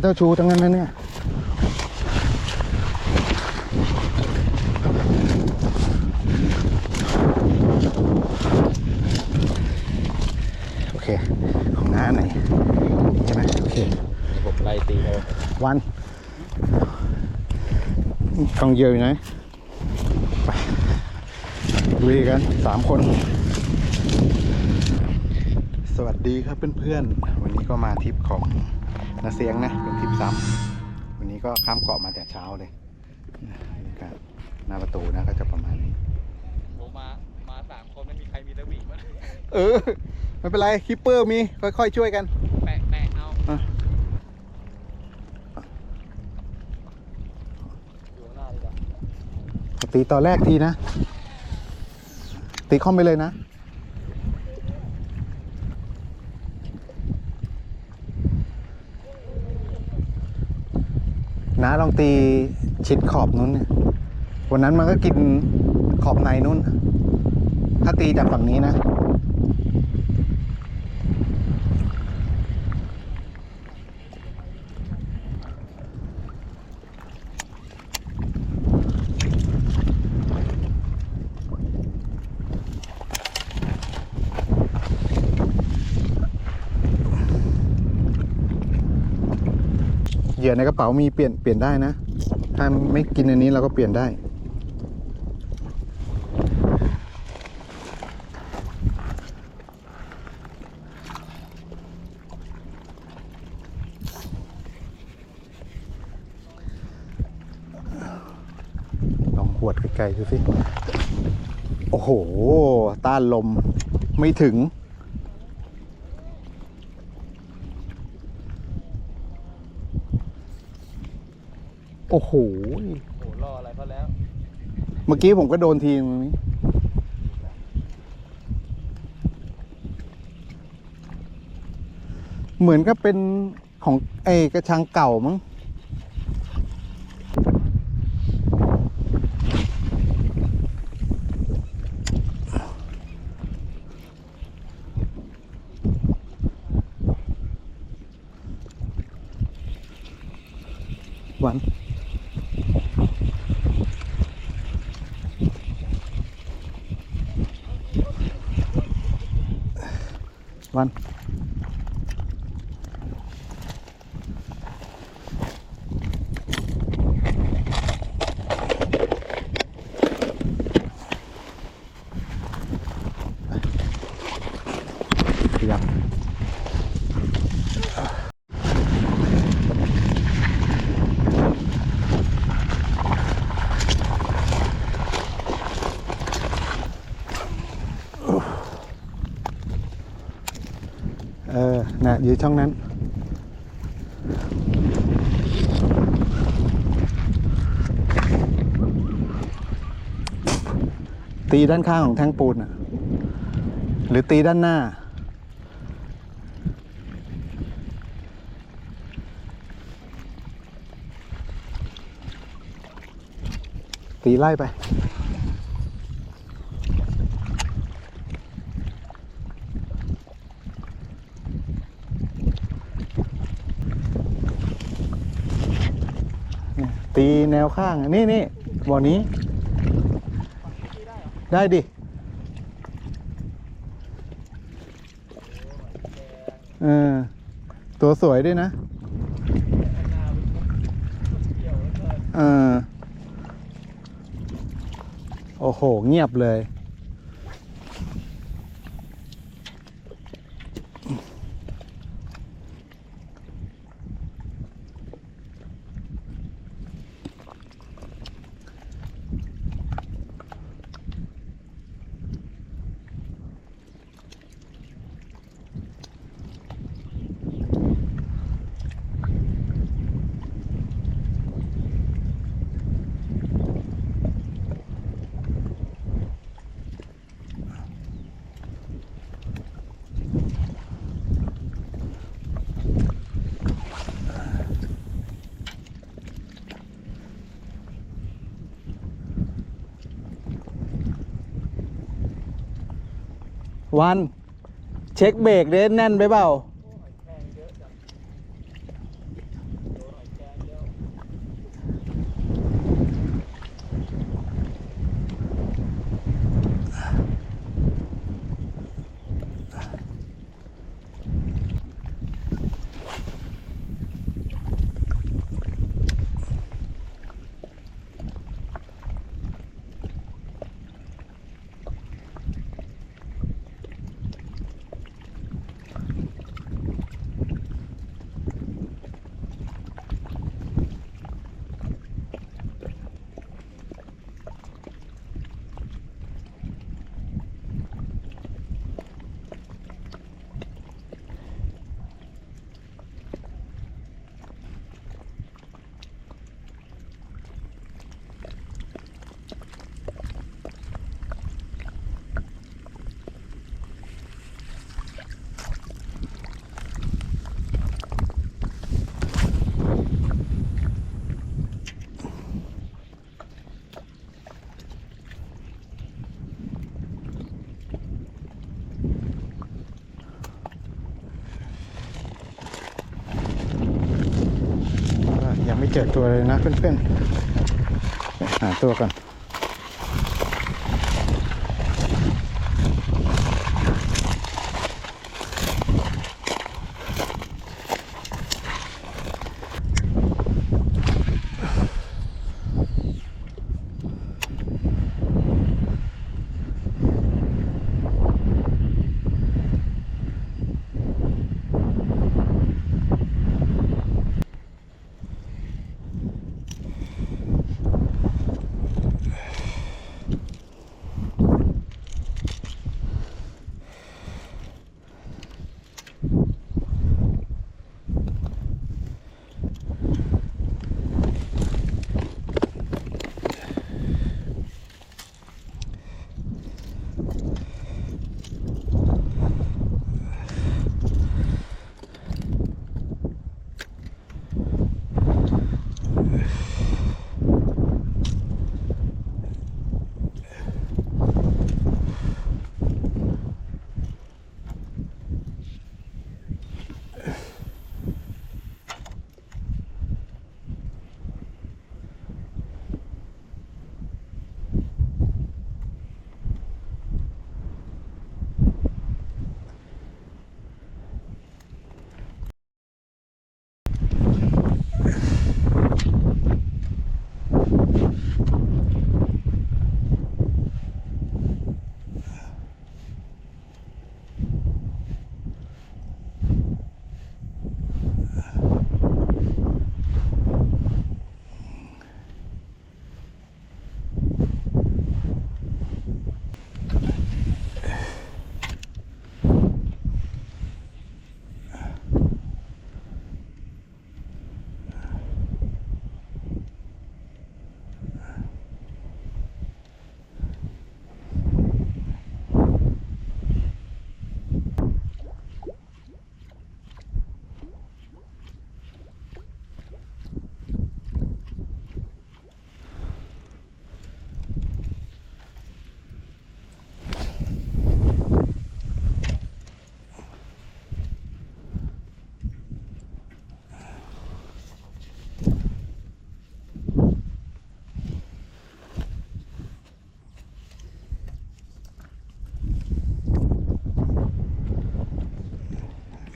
เจ้าชูทั้งนั้นนะเนี่ยโอเค ของน้าไหนใช่ไหมโอเคผมไล่ตีเลยวันกองเหยอะอยู่ไหนไปลุยกันสามคนสวัสดีครับเพื่อนๆ วันนี้ก็มาทริปของ นาเซียงนะเป็นทริปซ้ำวันนี้ก็ข้ามเกาะมาแต่เช้าเลยนะบรรยากาศหน้าประตูนะก็จะประมาณนี้ผมมามาสามคนไม่มีใครมีตะหวีมั้ยเออไม่เป็นไรคิปเปอร์มีค่อยๆช่วยกันแปะแปะเอาอะอยู่ข้างหน้าดีกว่าตีต่อนแรกทีนะ ตีคอมไปเลยนะ น้าลองตีชิดขอบนู้นเนี่ยวันนั้นมันก็กินขอบในนู้น ถ้าตีจากฝั่งนี้นะ เหยื่อในกระเป๋ามีเปลี่ยนเปลี่ยนได้นะ ถ้าไม่กินอันนี้เราก็เปลี่ยนได้ ลองหวดไกลๆดูสิ โอ้โห ต้านลมไม่ถึง โอ้โห โหรออะไรเขาแล้วเมื่อกี้ผมก็โดนทีนึงนี้เหมือนก็เป็นของไอ้กระชังเก่ามั้ง วัน วัน ขยับเอ อยู่ช่องนั้น ตีด้านข้างของแท่งปูนอะ หรือตีด้านหน้า ตีไล่ไป ตีแนวข้าง นี่นี่บ่อนี้ ได้ดิเออตัวสวยด้วยนะเออโอ้โห เงียบเลย วัน เช็คเบรกเด้แน่นไปเปล่า แจกตัวเลยนะเพื่อนๆหาตัวกัน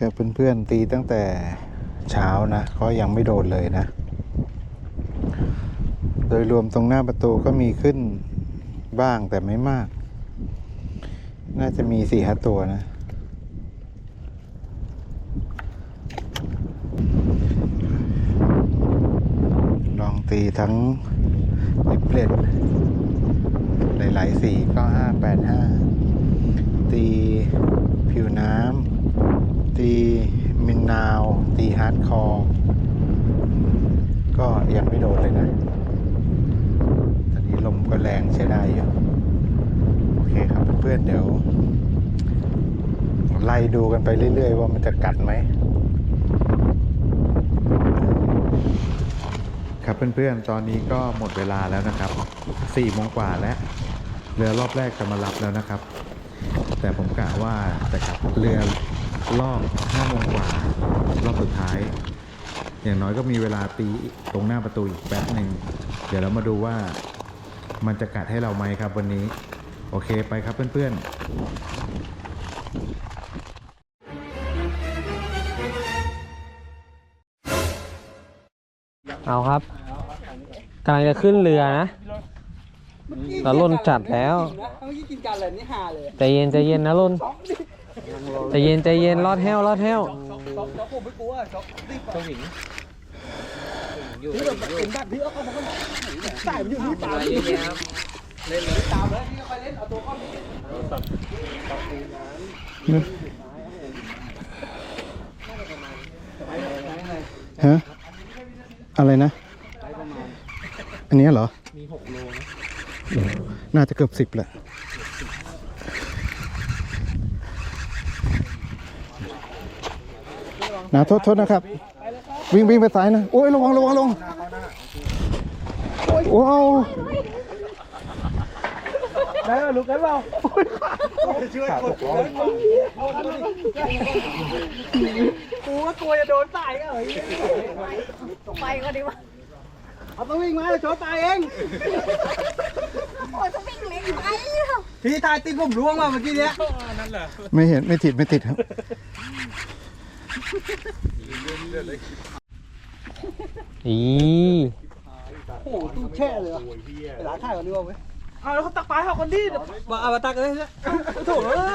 ับเพื่อนๆตีตั้งแต่เช้านะก็ยังไม่โดนเลยนะ โดยรวมตรงหน้าประตูก็มีขึ้นบ้างแต่ไม่มาก น่าจะมีสี่ห้าตัวนะ ลองตีทั้งลิปเลตหลายๆสีก็ห้าแปดห้าตีผิวน้ำ ตีมินนาว ตีฮาร์ดคอร์ก็ยังไม่โดนเลยนะ ตอนนี้ลมก็แรงใช้ได้อยู่ โอเคครับเพื่อนๆเดี๋ยว ไล่ดูกันไปเรื่อยๆ ว่ามันจะกัดไหม ครับเพื่อนๆ ตอนนี้ก็หมดเวลาแล้วนะครับ4โมงกว่าแล้วเรือรอบแรกจะมารับแล้วนะครับ แต่ผมกะว่าจะกลับเรือ รอบห้าโมงกว่ารอบสุดท้าย อย่างน้อยก็มีเวลาตีตรงหน้าประตูอีกแป๊บหนึ่งเดี๋ยวเรามาดูว่ามันจะกัดให้เราไหมครับวันนี้ โอเคไปครับเพื่อนๆเอาครับกำลังจะขึ้นเรือนะเราล่นจัดแล้วเมื่อกี้กินกันเลยนี่ฮาเลยใจเย็นใจเย็นนะล่น ใจเย็นใจเย็นรอดแห้วรอดแห้วช็อกช็อกผมไม่กลัวช็อกรีบช็อกหญิงที่แบบเป็นแบบที่เอาเข้ามาก็ใส่มันอยู่นี่ตามนี่เล่นเลยตามเลยนี่ค่อยเล่นเอาตัวเข้านี่ฮะอะไรนะ อันนี้เหรอ มีหกโลน่าจะเกือบสิบแหละ นะโทษโทษนะครับ วิ่งวิ่งไปซ้ายนะ โอ้ยระวังระวังระวังโอ้เอาได้แล้วลุกได้เปล่าขาตกล้อกูว่ากลัวจะโดนตายก็เหรอไปก็ดีวะเอาต้องวิ่งมาเดี๋ยวโชว์ตายเอง โอ้ยต้องวิ่งเล็กไปพี่ทายติดผมร่วงมาเมื่อกี้เนี้ย ไม่เห็นไม่ติดไม่ติดครับ อีโอ้โหตู้แช่เลยไปร้านขายก่อนดีกว่าเว้ยเอาแล้วเขาตักปลาให้เขาคนดีมาเอามาตักเลยเนี่ยโถ่เอ้ย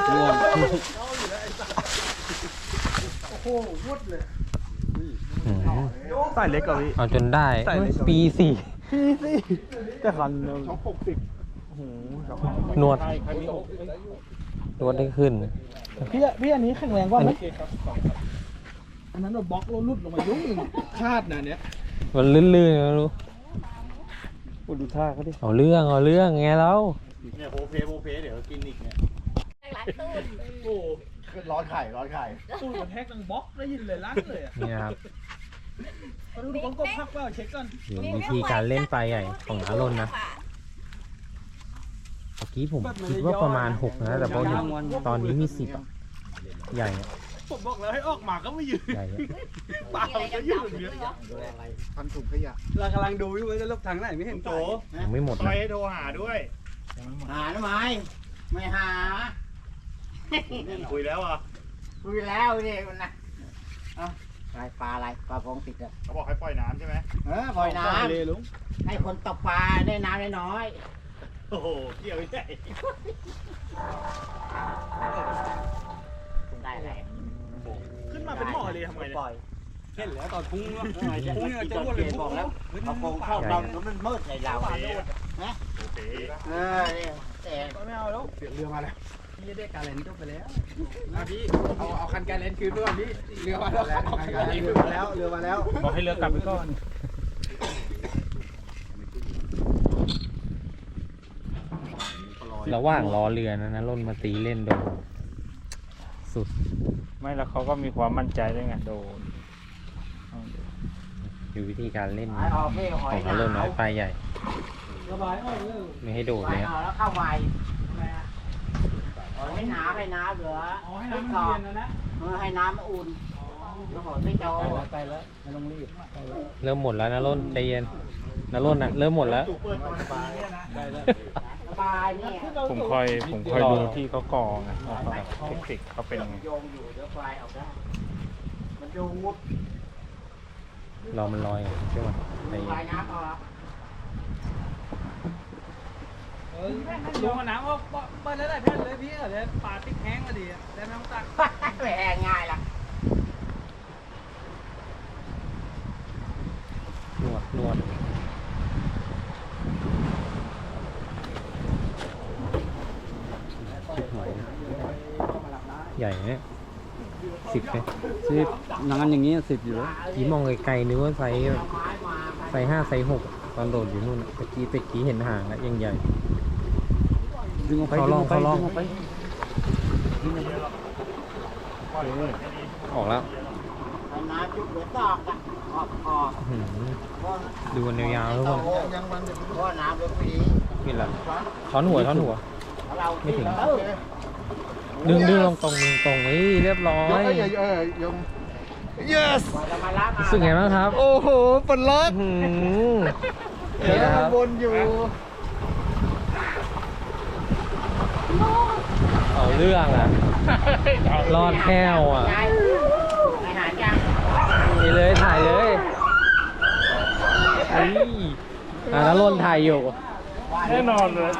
หืมใส่เล็กกว่าพี่ เอาจนได้ใส่เลย ปีสี่พี่สิแต่คันช็อปหกสิบนวดนวดได้ขึ้นพี่พี่อันนี้แข็งแรงกว่าไหม อันนั้นเราบล็อกเราลุดลงมายุ่งหนึ่งคาดนะเนี้ยมันลื่นๆนะรู้กูดูท่าเขาดิ เอาเรื่องเอาเรื่องไงเราเนี่ยโพเพโพเพเดี๋ยวกินอีกเนี่ยหลายตู้โอ้ร้อนไข่ร้อนไข่ตู้มันแทกดังบล็อกได้ยินเลยลั่นเลยอะนี่นะครับมาดูบังกบพักเปล่าเช็คก่อนเดี๋ยววิธีการเล่นปลาใหญ่ของน้าลนนะเมื่อกี้ผมคิดว่าประมาณหกนะแต่พอเห็นตอนนี้มีสิบอะใหญ่อะ ผมบอกแล้วให้ออกมาก็ไม่ยืนใหญ่อะปากมันก็ยืนเยอะพันถุงขยะเรากำลังดูอยู่ว่าจะลบทางไหนไม่เห็นโตยังไม่หมดซอนะยให้โทรหาด้วย หาทำไมไม่หา คุยแล้วอะคุยแล้วนี่มันนะเอ้าอะไรปลาอะไรปลาพงติดอะเขาบอกให้ปล่อยน้ำใช่ไหมเออปล่อยน้เลยลุงำให้คนตกปลาได้น้ำน้อยโอ้โหเกี่ยวไม่ได้ๆได้อะไรขึ้น มาเป็นหมอเลยทำไมปล่อยเห็นแล้วตอนพุ่งเออจะพุ่งกิเนี่ยนจะจนรวดเกเลยณฑ์บอกแล้วเอาโกงเข้าเราแล้วมันมืดในเราโอเคโอเคเออเนี่ยแต่ไม่เอาแล้วเสียงเรือมาแล้วพี่ได้การเล่นจบไปแล้วพี่เอาเอาคันการเลนคืนด้วยพี่เรือมาแล้วเอาคันการเลนคืนมาแล้วเรือมาแล้วบอกให้เรือกลับไปก่อนระหว่างรอเรือนะนะล่นมาตีเล่นโดน สุด ไม่แล้วเขาก็มีความมั่นใจด้วยไงโดนดูวิธีการเล่นหอยออกไม่หขออยงน้าล่นน้อยปลาใหญ่ ระบายออกเลยไม่ให้โดดหอเลยยอะออกแล้วเข้าไวให้น้ำให้น้ำเหลืออ๋อให้น้ำมันเย็นนะนะเออให้น้ำมันอุ่นแล้วหอยไม่โตไปแล้วไม่ต้องรีบเริ่มหมดแล้วนะล่นใจเย็นนะล่นนะเริ่มหมดแล้วสบาย เนี่ยผมคอยผมคอยดูที่เขากรองไงว่าเขาแบบเทคนิคเขาเป็นยังไงโยงอยู่เดี๋ยวไฟออกได้มันโยงมุดรอมันลอยก่อนใช่ไหมใจไฟเย็นน้ำออกลงมาน้ำว่าเปิดได้แผ่นเลยพี่เดี๋ยวปลาติ๊กแห้งก็ดีแล้วน้ำตักไม่แห้งง่ายล่ะ นวดนวดชิบหาย ใหญ่เนี่ยสิบเลยสิบงานอย่างนี้สิบอยู่แล้วกี้มองไกลๆนึกว่าไซส์ไซส์ห้าไซส์หกตอนโดดอยู่นู่นน่ะตะกี้ตะกี้เห็นห่างแล้วยังใหญ่ดึงออกไปเขาลองเขาลองดึกไปออกแล้วไฟน้ำจุดเหลือตอกอะออกออกอื้อหือเพราะดูมันยาวๆทุกคนเพราะน้ำเหลือปีนี่แหละช้อนหัวช้อนหัวไไม่ถึง ดึงดึงลงตรงดึงตรงนี่เรียบร้อย เออยง yes รู้สึกไงบ้างครับโอ้โหปลดล็อกอื้อหือนี่นะครับวนอยู่เอาเรื่องอะรอดแก้วอะไปหาจังนี่เลยถ่ายเลยไอ้อะแล้วลนถ่ายอยู่แน่นอนเลย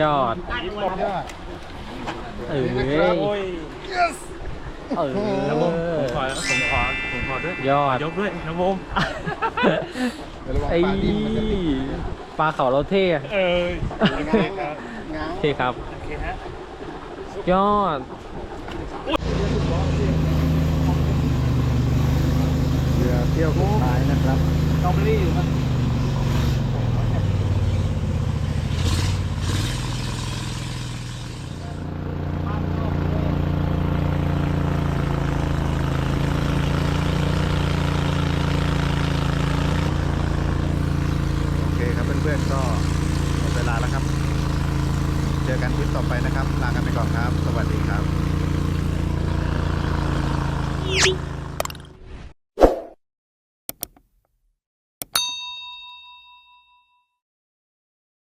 ยอด เอ้ยโอ้ยเออนะผมผมขอผมขอผมขอด้วยยอด ยกด้วยนะผมไอ้ปลาเขาเราเท่อะเออโอเคครับโอเคครับ โอเคฮะ ยอดเรือเที่ยวสุดท้ายนะครับสตรอเบอรี่อยู่มั้ย